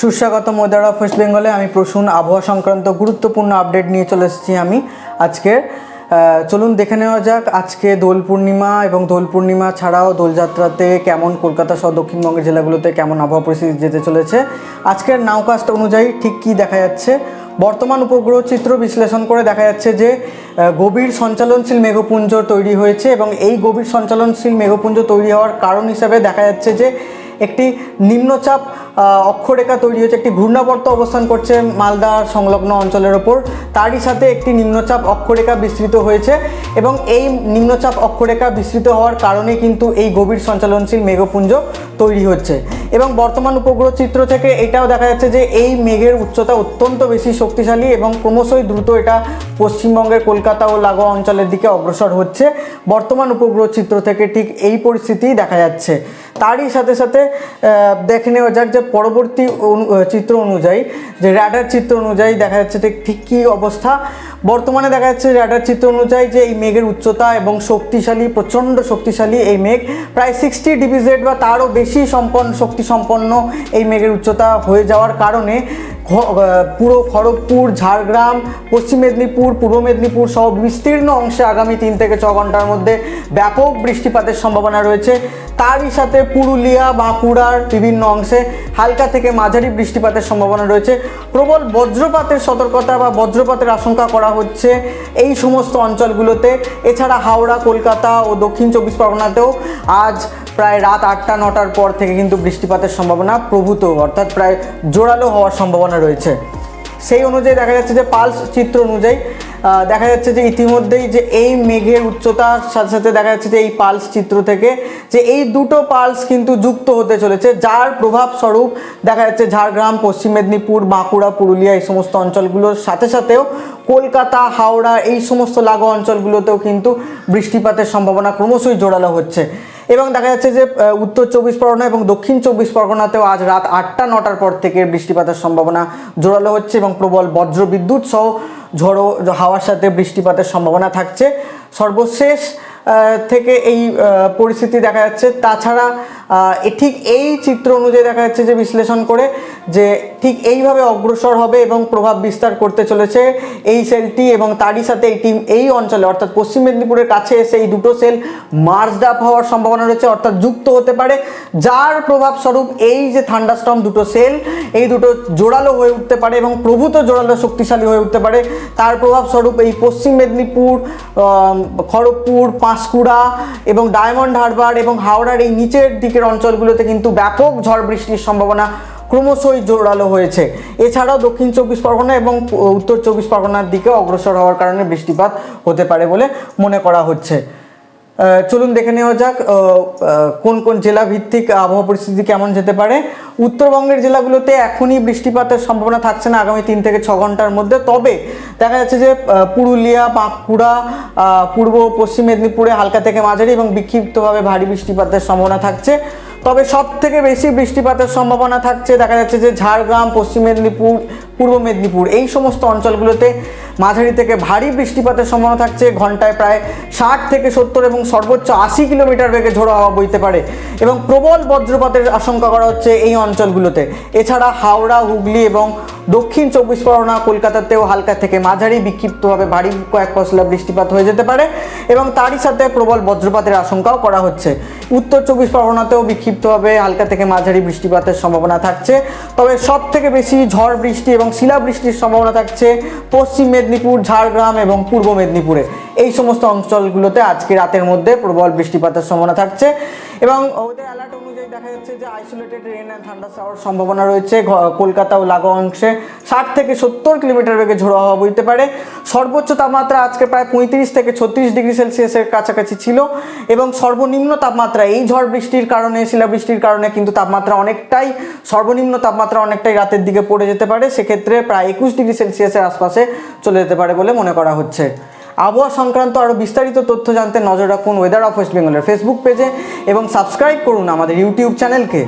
সুস্বাগতম weather of West বেঙ্গলে আমি প্রসূন। আবহাওয়া সংক্রান্ত গুরুত্বপূর্ণ আপডেট নিয়ে চলে এসেছি আমি আজকে আহ, চলুন দেখে নেওয়া যাক আজকে দোল পূর্ণিমা এবং দোল পূর্ণিমা ছাড়াও দোলযাত্রাতে কেমন কলকাতা সহ দক্ষিণবঙ্গের জেলাগুলোতে কেমন আবহাওয়া পরিস্থিতি যেতে চলেছে। আজকের নাওকাস্ট অনুযায়ী ঠিক কী দেখা যাচ্ছে? বর্তমান উপগ্রহ চিত্র বিশ্লেষণ করে দেখা যাচ্ছে যে গভীর সঞ্চালনশীল মেঘপুঞ্জ তৈরি হয়েছে এবং এই গভীর সঞ্চালনশীল মেঘপুঞ্জ তৈরি হওয়ার কারণ হিসাবে দেখা যাচ্ছে যে একটি নিম্নচাপ অক্ষরেখা তৈরি হয়েছে, একটি ঘূর্ণাবর্ত অবস্থান করছে মালদা সংলগ্ন অঞ্চলের ওপর। তারই সাথে একটি নিম্নচাপ অক্ষরেখা বিস্তৃত হয়েছে এবং এই নিম্নচাপ অক্ষরেখা বিস্তৃত হওয়ার কারণে কিন্তু এই গভীর সঞ্চালনশীল মেঘপুঞ্জ তৈরি হচ্ছে। এবং বর্তমান উপগ্রহ চিত্র থেকে এটাও দেখা যাচ্ছে যে এই মেঘের উচ্চতা অত্যন্ত বেশি শক্তিশালী এবং ক্রমশই দ্রুত এটা পশ্চিমবঙ্গের কলকাতা ও লাগোয়া অঞ্চলের দিকে অগ্রসর হচ্ছে। বর্তমান উপগ্রহ চিত্র থেকে ঠিক এই পরিস্থিতিই দেখা যাচ্ছে। তারই সাথে সাথে দেখে নেওয়া যাক যে পরবর্তী চিত্র অনুযায়ী, যে র্যাডার চিত্র অনুযায়ী দেখা যাচ্ছে ঠিক কী অবস্থা। বর্তমানে দেখা যাচ্ছে র্যাডার চিত্র অনুযায়ী যে এই মেঘের উচ্চতা এবং শক্তিশালী, প্রচণ্ড শক্তিশালী এই মেঘ, প্রায় সিক্সটি ডিভিজেড বা তারও বেশি সম্পন্ন শক্তি সম্পন্ন এই মেঘের উচ্চতা হয়ে যাওয়ার কারণে পুরো খড়গপুর, ঝাড়গ্রাম, পশ্চিম মেদিনীপুর, পূর্ব মেদিনীপুর সহ বিস্তীর্ণ অংশে আগামী তিন থেকে ছ ঘণ্টার মধ্যে ব্যাপক বৃষ্টিপাতের সম্ভাবনা রয়েছে। তারই সাথে পুরুলিয়া, বাঁকুড়ার বিভিন্ন অংশে হালকা থেকে মাঝারি বৃষ্টিপাতের সম্ভাবনা রয়েছে। প্রবল বজ্রপাতের সতর্কতা বা বজ্রপাতের আশঙ্কা করা হচ্ছে এই সমস্ত অঞ্চলগুলোতে। এছাড়া হাওড়া, কলকাতা ও দক্ষিণ চব্বিশ পরগনাতেও আজ প্রায় রাত আটটা, নটার পর থেকে কিন্তু বৃষ্টিপাতের সম্ভাবনা প্রভূত, অর্থাৎ প্রায় জোরালো হওয়ার সম্ভাবনা রয়েছে। সেই অনুযায়ী দেখা যাচ্ছে যে পালস চিত্র অনুযায়ী দেখা যাচ্ছে যে ইতিমধ্যেই যে এই মেঘের উচ্চতার সাথে সাথে দেখা যাচ্ছে যে এই পালস চিত্র থেকে যে এই দুটো পালস কিন্তু যুক্ত হতে চলেছে, যার প্রভাব স্বরূপ দেখা যাচ্ছে ঝাড়গ্রাম, পশ্চিম মেদিনীপুর, বাঁকুড়া, পুরুলিয়া এই সমস্ত অঞ্চলগুলোর সাথে সাথেও কলকাতা, হাওড়া এই সমস্ত লাগো অঞ্চলগুলোতেও কিন্তু বৃষ্টিপাতের সম্ভাবনা ক্রমশই জোরালো হচ্ছে। এবং দেখা যাচ্ছে যে উত্তর চব্বিশ পরগনা এবং দক্ষিণ চব্বিশ পরগনাতেও আজ রাত আটটা, নটার পর থেকে বৃষ্টিপাতের সম্ভাবনা জোরালো হচ্ছে এবং প্রবল বজ্র বিদ্যুৎ সহ ঝড়ো হাওয়ার সাথে বৃষ্টিপাতের সম্ভাবনা থাকছে। সর্বশেষ থেকে এই পরিস্থিতি দেখা যাচ্ছে। তাছাড়া ঠিক এই চিত্র অনুযায়ী দেখা যাচ্ছে যে বিশ্লেষণ করে যে ঠিক এইভাবে অগ্রসর হবে এবং প্রভাব বিস্তার করতে চলেছে এই সেলটি এবং তারই সাথে এই টিম এই অঞ্চলে, অর্থাৎ পশ্চিম মেদিনীপুরের কাছে এসে এই দুটো সেল মার্জড হওয়ার সম্ভাবনা রয়েছে, অর্থাৎ যুক্ত হতে পারে। যার প্রভাবস্বরূপ এই যে থান্ডারস্টর্ম দুটো সেল, এই দুটো জোরালো হয়ে উঠতে পারে এবং প্রভূত জোরালো শক্তিশালী হয়ে উঠতে পারে। তার প্রভাবস্বরূপ এই পশ্চিম মেদিনীপুর খড়গপুর, পাঁশকুড়া এবং ডায়মন্ড হারবার এবং হাওড়ার এই নিচের দিকের অঞ্চলগুলোতে কিন্তু ব্যাপক ঝড় বৃষ্টির সম্ভাবনা ক্রমশই জোরালো হয়েছে। এছাড়াও দক্ষিণ চব্বিশ পরগনা এবং উত্তর চব্বিশ পরগনার দিকে অগ্রসর হওয়ার কারণে বৃষ্টিপাত হতে পারে বলে মনে করা হচ্ছে। চলুন দেখে নেওয়া যাক কোন কোন জেলা ভিত্তিক আবহাওয়া পরিস্থিতি কেমন যেতে পারে। উত্তরবঙ্গের জেলাগুলোতে এখনই বৃষ্টিপাতের সম্ভাবনা থাকছে না আগামী তিন থেকে ছ ঘণ্টার মধ্যে। তবে দেখা যাচ্ছে যে পুরুলিয়া, বাঁকুড়া পূর্ব পশ্চিম মেদিনীপুরে হালকা থেকে মাঝারি এবং বিক্ষিপ্তভাবে ভারী বৃষ্টিপাতের সম্ভাবনা থাকছে। তবে সব থেকে বেশি বৃষ্টিপাতের সম্ভাবনা থাকছে, দেখা যাচ্ছে যে ঝাড়গ্রাম, পশ্চিম মেদিনীপুর, পূর্ব মেদিনীপুর। এই সমস্ত অঞ্চলগুলোতে মাঝারি থেকে ভারী বৃষ্টিপাতের সম্ভাবনা থাকছে, ঘন্টায় প্রায় ষাট থেকে সত্তর এবং সর্বোচ্চ আশি কিলোমিটার বেগে ঝোড়ো হাওয়া বইতে পারে এবং প্রবল বজ্রপাতের আশঙ্কা করা হচ্ছে এই অঞ্চলগুলোতে। এছাড়া হাওড়া, হুগলি এবং দক্ষিণ চব্বিশ পরগনা, কলকাতাতেও হালকা থেকে মাঝারি, বিক্ষিপ্তভাবে ভারী, কয়েক পশলা বৃষ্টিপাত হয়ে যেতে পারে এবং তারই সাথে প্রবল বজ্রপাতের আশঙ্কাও করা হচ্ছে। উত্তর চব্বিশ পরগনাতেও বিক্ষিপ্তভাবে হালকা থেকে মাঝারি বৃষ্টিপাতের সম্ভাবনা থাকছে। তবে সব থেকে বেশি ঝড় বৃষ্টি এবং শিলাবৃষ্টির সম্ভাবনা থাকছে পশ্চিম মেদিনীপুর, ঝাড়গ্রাম এবং পূর্ব মেদিনীপুরে। এই সমস্ত অঞ্চলগুলোতে আজকে রাতের মধ্যে প্রবল বৃষ্টিপাতের সম্ভাবনা থাকছে এবং ওদের অ্যালার্ট অনুযায়ী দেখা যাচ্ছে যে আইসোলেটেড রেন অ্যান্ড ঠান্ডা যাওয়ার সম্ভাবনা রয়েছে কলকাতা ও লাগোয়া অংশে। ষাট থেকে সত্তর কিলোমিটার বেগে ঝোড়ো হাওয়া বইতে পারে। সর্বোচ্চ তাপমাত্রা আজকে প্রায় পঁয়ত্রিশ থেকে ছত্রিশ ডিগ্রি সেলসিয়াসের কাছাকাছি ছিল এবং সর্বনিম্ন তাপমাত্রা, এই ঝড় বৃষ্টির কারণে, শিলাবৃষ্টির কারণে কিন্তু তাপমাত্রা অনেকটাই, সর্বনিম্ন তাপমাত্রা অনেকটাই রাতের দিকে পড়ে যেতে পারে। সেক্ষেত্রে প্রায় একুশ ডিগ্রি সেলসিয়াসের আশপাশে চলে যেতে পারে বলে মনে করা হচ্ছে। আবহাওয়া সংক্রান্ত আরও বিস্তারিত তথ্য জানতে নজর রাখুন ওয়েদার অফ ওয়েস্ট বেঙ্গলের ফেসবুক পেজে এবং সাবস্ক্রাইব করুন আমাদের ইউটিউব চ্যানেলকে